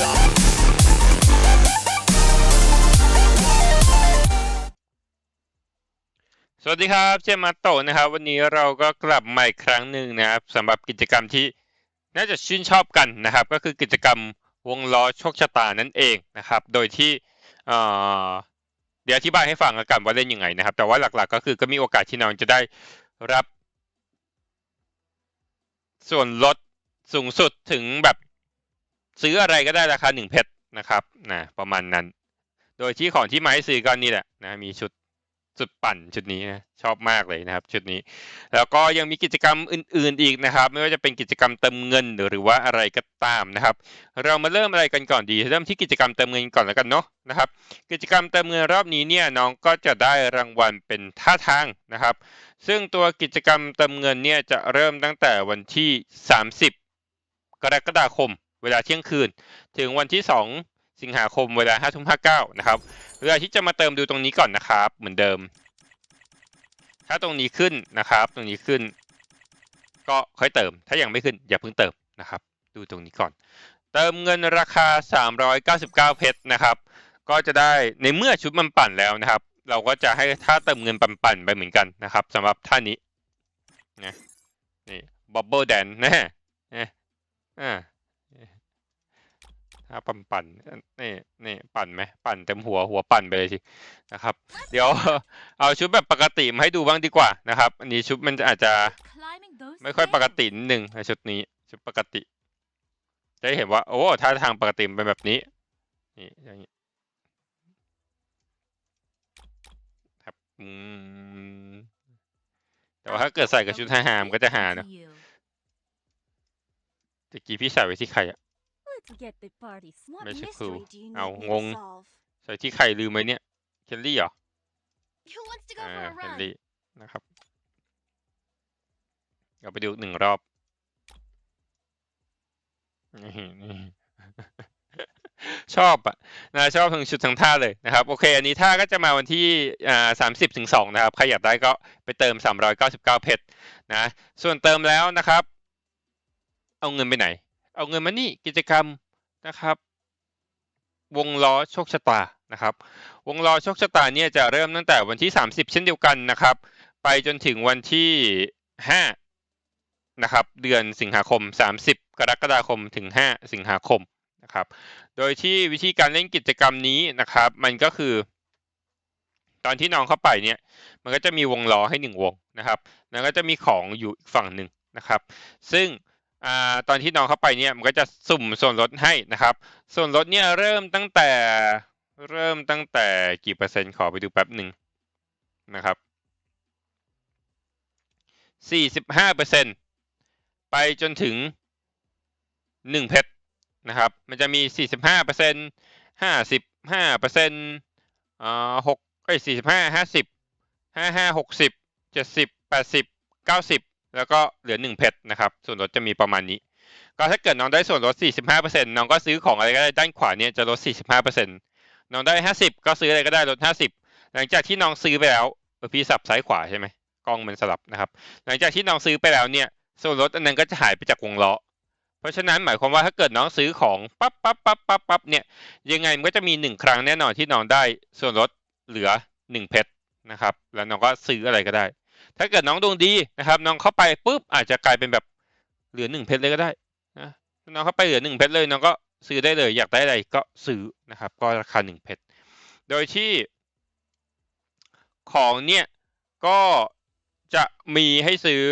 สวัสดีครับเจมมาโตนะครับ วันนี้เราก็กลับมาอีกครั้งหนึ่งนะครับสำหรับกิจกรรมที่น่าจะชื่นชอบกันนะครับ ก็คือกิจกรรมวงล้อโชคชะตานั่นเองนะครับ โดยที่เดี๋ยวอธิบายให้ฟังกันว่าเล่นยังไงนะครับ แต่ว่าหลักๆ ก็คือก็มีโอกาสที่น้องจะได้รับ ส่วนลดสูงสุดถึงแบบ ซื้ออะไรก็ได้ราคาหนึ่งเพชรนะครับนะประมาณนั้น โดยที่ของที่มาให้ซื้อก็นี่แหละนะมีชุดสุดปั่นชุดนี้นะชอบมากเลยนะครับ ชุดนี้ แล้วก็ยังมีกิจกรรมอื่น ๆอีกนะครับ ไม่ว่าจะเป็นกิจกรรมเติมเงินหรือว่าอะไรก็ตามนะครับ เรามาเริ่มอะไรกันก่อนดี เริ่มที่กิจกรรมเติมเงินก่อนแล้วกันเนาะนะครับ กิจกรรมเติมเงินรอบนี้เนี่ยน้องก็จะได้รางวัลเป็นท่าทางนะครับ ซึ่งตัวกิจกรรมเติมเงินเนี่ยจะเริ่มตั้งแต่วันที่ 30 กรกฎาคม เวลาเที่ยงคืน ถึงวันที่ 2 สิงหาคมเวลา5ทุ่ม59นะครับเวลาที่จะมาเติมดูตรงนี้ก่อนนะครับ เหมือนเดิม ถ้าตรงนี้ขึ้นนะครับ ตรงนี้ขึ้น ก็ค่อยเติม ถ้ายังไม่ขึ้นอย่าเพิ่งเติมนะครับ ดูตรงนี้ก่อน เติมเงินราคา 399 เพชรนะครับ ก็จะได้ในเมื่อชุดมันปั่นแล้วนะครับ เราก็จะให้ท่าเติมเงินปั่นๆไปเหมือนกันนะครับสำหรับท่านี้นะนี่บับเบิลแดนนะนะอ่า ถ้าปั่นปั่นนี่นี่ปั่นไหมปั่นเต็มหัวหัวปั่นไปเลยสินะครับ เดี๋ยวเอาชุดแบบปกติมาให้ดูบ้างดีกว่านะครับ อันนี้ชุดมันจะอาจจะไม่ค่อยปกตินิดนึงในชุดนี้ชุดปกติจะได้เห็นว่าโอ้ท่าทางปกติมันเป็นแบบนี้นี่อย่างนี้ครับอืมแต่ว่าถ้าเกิดใส่กับชุดทหารมันก็จะหาเนอะตะกี้พี่ใส่ไว้ที่ใครอะ ไม่ใช่ครูเอาเอางงงง ใส่ที่ใครลืมไหมเนี่ย เคลลี่เหรออ่าเฮนรี่นะครับเอาไปดูหนึ่งรอบนี่นี่ชอบอะนะชอบทั้งชุดทั้งท่าเลยนะครับ โอเค อันนี้ท่าก็จะมาวันที่อ่าสามสิบถึงสองนะครับ ใครอยากได้ก็ไปเติมสามร้อยเก้าสิบเก้าเพชรนะ ส่วนเติมแล้วนะครับ เอาเงินไปไหน เอาเงินมานี่กิจกรรมนะครับ วงล้อโชคชะตานะครับ วงล้อโชคชะตาเนี่ยจะเริ่มตั้งแต่วันที่ 30 เช่นเดียวกันนะครับ ไปจนถึงวันที่ 5 นะครับ เดือนสิงหาคม 30 กรกฎาคมถึง 5 สิงหาคมนะครับ โดยที่วิธีการเล่นกิจกรรมนี้นะครับ มันก็คือ ตอนที่น้องเข้าไปเนี่ย มันก็จะมีวงล้อให้หนึ่งวงนะครับ แล้วก็จะมีของอยู่อีกฝั่งหนึ่งนะครับ ซึ่ง อ่าตอนที่น้องเข้าไปเนี่ยมันก็จะสุ่มส่วนลดให้นะครับ ส่วนลดเนี่ยเริ่มตั้งแต่เริ่มตั้งแต่กี่เปอร์เซ็นต์ขอไปดูแป๊บหนึ่งนะครับสี่สิบห้าเปอร์เซ็นต์ไปจนถึงหนึ่งเพชรนะครับ มันจะมีสี่สิบห้าเปอร์เซ็นต์ห้าสิบห้าเปอร์เซ็นต์อ้สี่สิบห้าห้าสิบห้าห้าหกสิบเจ็ดสิบแปดสิบเก้าสิบ แล้วก็เหลือหนึ่งเพชรนะครับ ส่วนลดจะมีประมาณนี้ ก็ถ้าเกิดน้องได้ส่วนลด 45%น้องก็ซื้อของอะไรก็ได้ด้านขวาเนี่ยจะลด 45%น้องได้ 50 ก็ซื้ออะไรก็ได้ลด 50 หลังจากที่น้องซื้อไปแล้วเออพี่สับซ้ายขวาใช่ไหมกล้องมันสลับนะครับ หลังจากที่น้องซื้อไปแล้วเนี่ย ส่วนลดอันนั้นก็จะหายไปจากวงล้อเพราะฉะนั้นหมายความว่าถ้าเกิดน้องซื้อของปั๊บปั๊บปั๊บปั๊บปั๊บเนี่ยยังไงมันก็จะมีหนึ่งครั้งแน่นอนที่น้องได้ส่วนลดเหลือหนึ่งเพชรนะครับ แล้วน้องก็ซื้ออะไรก็ได้ ถ้าเกิดน้องดวงดีนะครับ น้องเข้าไปปุ๊บอาจจะกลายเป็นแบบเหลือหนึ่งเพชรเลยก็ได้นะน้องเข้าไปเหลือหนึ่งเพชรเลยน้องก็ซื้อได้เลย อยากได้อะไรก็ซื้อนะครับ ก็ราคาหนึ่งเพชรโดยที่ ของเนี่ยก็จะมีให้ซื้อ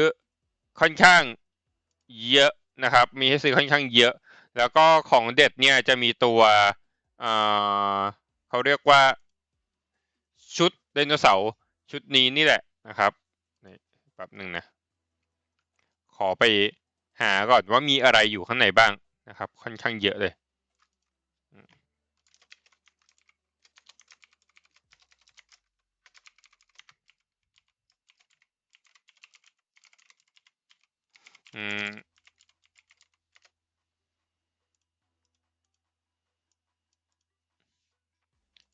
ค่อนข้างเยอะนะครับ มีให้ซื้อค่อนข้างเยอะ แล้วก็ของเด็ดเนี่ยจะมีตัวอ่าเขาเรียกว่าชุดไดโนเสาร์ชุดนี้นี่แหละนะครับ แป๊บหนึ่งนะ ขอไปหาก่อนว่ามีอะไรอยู่ข้างในบ้างนะครับ ค่อนข้างเยอะเลยอืมอืม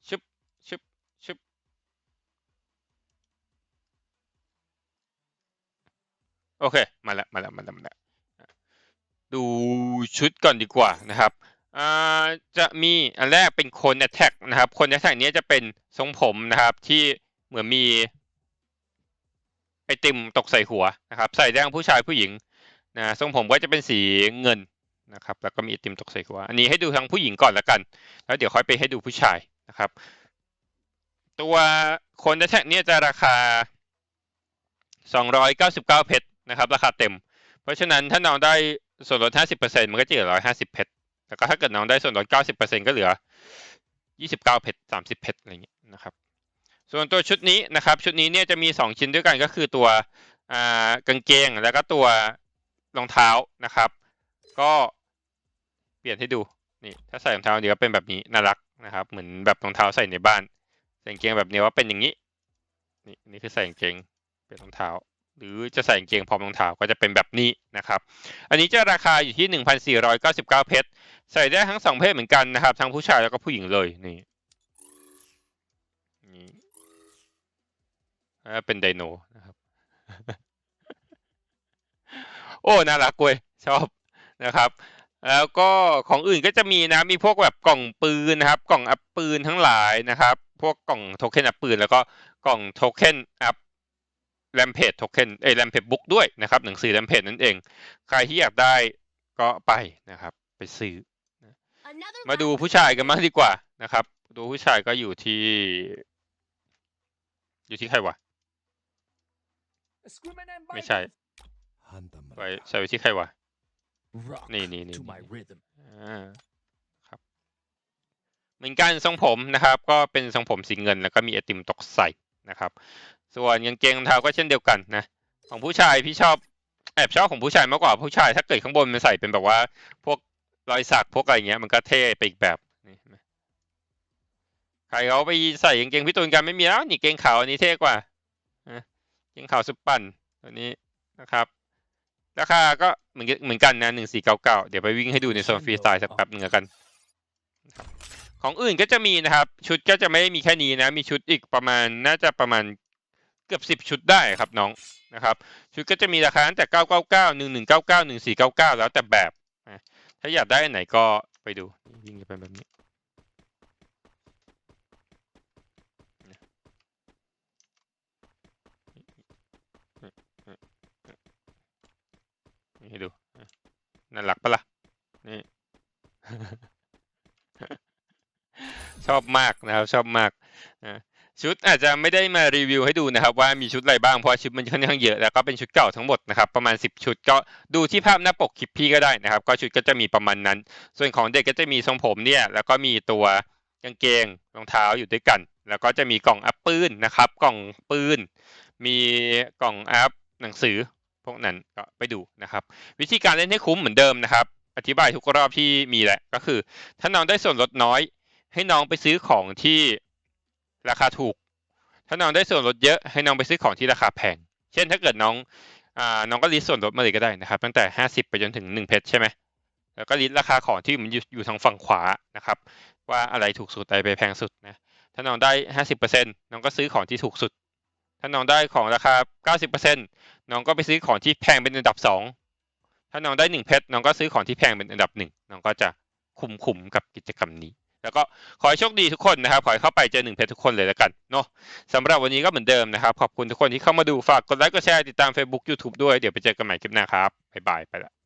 ชุบชุบชุบ โอเค มาแล้ว มาแล้ว มาแล้วมาแล้วดูชุดก่อนดีกว่านะครับอ่าจะมีอันแรกเป็นคนแอ t แทกนะครับ คนแอ t แทกนี้จะเป็นทรงผมนะครับ ที่เหมือนมีไอติมตกใส่หัวนะครับ ใส่ได้ทั้งผู้ชายผู้หญิงนะทรงผมก็จะเป็นสีเงินนะครับ แล้วก็มีไอติมตกใส่หัว อันนี้ให้ดูทั้งผู้หญิงก่อนแล้วกัน แล้วเดี๋ยวค่อยไปให้ดูผู้ชายนะครับ ตัวคนแอ t แทกนี้จะราคา 299 เพชร นะครับ ราคาเต็ม เพราะฉะนั้นถ้าน้องได้ส่วนลด 50%มันก็จะเหลือ 150 เพชรแล้วก็ถ้าเกิดน้องได้ส่วนลด 90%ก็เหลือ 29 เพชร30 เพชรอะไรอย่างเงี้ยนะครับ ส่วนตัวชุดนี้นะครับ ชุดนี้เนี่ยจะมี 2 ชิ้นด้วยกันก็คือตัวกางเกงแล้วก็ตัวรองเท้านะครับ ก็เปลี่ยนให้ดูนี่ถ้าใส่รองเท้าเดี๋ยวก็เป็นแบบนี้น่ารักนะครับ เหมือนแบบรองเท้าใส่ในบ้านใส่กางเกงแบบนี้ว่าเป็นอย่างนี้ นี่นี่คือใส่กางเกงเป็นรองเท้า หรือจะใส่กางเกงพร้อมรองเท้าก็จะเป็นแบบนี้นะครับ อันนี้จะราคาอยู่ที่ 1,499 เพชร ใส่ได้ทั้งสองเพศเหมือนกันนะครับ ทั้งผู้ชายแล้วก็ผู้หญิงเลยนี่นี่เป็นไดโนนะครับ โอ้น่ารักเว้ยชอบนะครับ แล้วก็ของอื่นก็จะมีนะ มีพวกแบบกล่องปืนนะครับ กล่องอัพปืนทั้งหลายนะครับ พวกกล่องโทเค็นอัพปืนแล้วก็กล่องโทเค็นอัพ แรมเพจโทเค็นเอ้แรมเพจบุ๊กด้วยนะครับหนังสือแรมเพจนั่นเอง ใครที่อยากได้ก็ไปนะครับ ไปซื้อ Another มาดู round ผู้ชายกันบ้างดีกว่านะครับ ดูผู้ชายก็อยู่ที่ อยู่ที่ใครวะ ไม่ใช่ไปใส่ไว้ที่ใครวะ Rock Nee, nee, nee, to nee, my nee. rhythm. อ่าครับ เหมือนกันทรงผมนะครับ ก็เป็นทรงผมสีเงินแล้วก็มีไอติมตกใส่ นะครับ ส่วนกางเกงรองเท้าก็เช่นเดียวกันนะ ของผู้ชายพี่ชอบแอบชอบของผู้ชายมากกว่าผู้ชาย ถ้าเกิดข้างบนมันใส่เป็นแบบว่า พวกรอยสักพวกอะไรเงี้ยมันก็เท่ไปอีกแบบนี่ใครเขาไปใส่กางเกงพี่ตูนกันไม่มีแล้วนี่เกงขาวอันนี้เท่กว่านะเกงขาวสุดปั่นตัวนี้นะครับราคาก็เหมือนกันเหมือนกันนะหนึ่งสี่เก้าเก้าเดี๋ยวไปวิ่งให้ดูในโซนฟรีสไตล์สักแป๊บหนึ่งกัน ของอื่นก็จะมีนะครับ ชุดก็จะไม่ได้มีแค่นี้นะ มีชุดอีกประมาณน่าจะประมาณเกือบสิบชุดได้ครับน้องนะครับ ชุดก็จะมีราคาตั้งแต่เก้าเก้าเก้าหนึ่งหนึ่งเก้าเก้าหนึ่งสี่เก้าเก้าแล้วแต่แบบถ้าอยากได้ไหนก็ไปดูวิ่งจะเป็นแบบนี้นี่ให้ดูนะน่ารักปะล่ะนี่ ชอบมากนะครับ ชอบมากนะชุดอาจจะไม่ได้มารีวิวให้ดูนะครับ ว่ามีชุดอะไรบ้างเพราะชุดมันค่อนข้างเยอะแล้วก็เป็นชุดเก่าทั้งหมดนะครับประมาณ 10 ชุดก็ดูที่ภาพหน้าปกคลิปพี่ก็ได้นะครับ ก็ชุดก็จะมีประมาณนั้น ส่วนของเด็กก็จะมีทรงผมเนี่ย แล้วก็มีตัวกางเกงรองเท้าอยู่ด้วยกัน แล้วก็จะมีกล่องอัพปืนนะครับ กล่องปืน มีกล่องอัพหนังสือพวกนั้นก็ไปดูนะครับ วิธีการเล่นให้คุ้มเหมือนเดิมนะครับ อธิบายทุกรอบที่มีแหละก็คือ ถ้าน้องได้ส่วนลดน้อย ให้น้องไปซื้อของที่ราคาถูก ถ้าน้องได้ส่วนลดเยอะ ให้น้องไปซื้อของที่ราคาแพง เช่นถ้าเกิดน้องอ่าน้องก็ลิสต์ส่วนลดมาเลยก็ได้นะครับ ตั้งแต่ห้าสิบไปจนถึงหนึ่งเพชรใช่ไหมแล้วก็ลิสต์ราคาของที่มันอยู่อยู่ทางฝั่งขวานะครับ ว่าอะไรถูกสุดอะไรไปแพงสุดนะถ้าน้องได้ห้าสิบเปอร์เซ็นน้องก็ซื้อของที่ถูกสุด ถ้าน้องได้ของราคาเก้าสิบเปอร์เซ็นน้องก็ไปซื้อของที่แพงเป็นอันดับสองถ้าน้องได้หนึ่งเพชรน้องก็ซื้อของที่แพงเป็นอันดับหนึ่งน้องก็จะคุมคุมกับกิจกรรมนี้ แล้วก็ขอให้โชคดีทุกคนนะครับ ขอให้เข้าไปเจอหนึ่งเพชรทุกคนเลยแล้วกันเนาะสำหรับวันนี้ก็เหมือนเดิมนะครับ ขอบคุณทุกคนที่เข้ามาดูฝากกดไลค์กดแชร์ติดตาม Facebook YouTube ด้วยเดี๋ยวไปเจอกันใหม่คลิปหน้าครับบ๊ายบายไปละ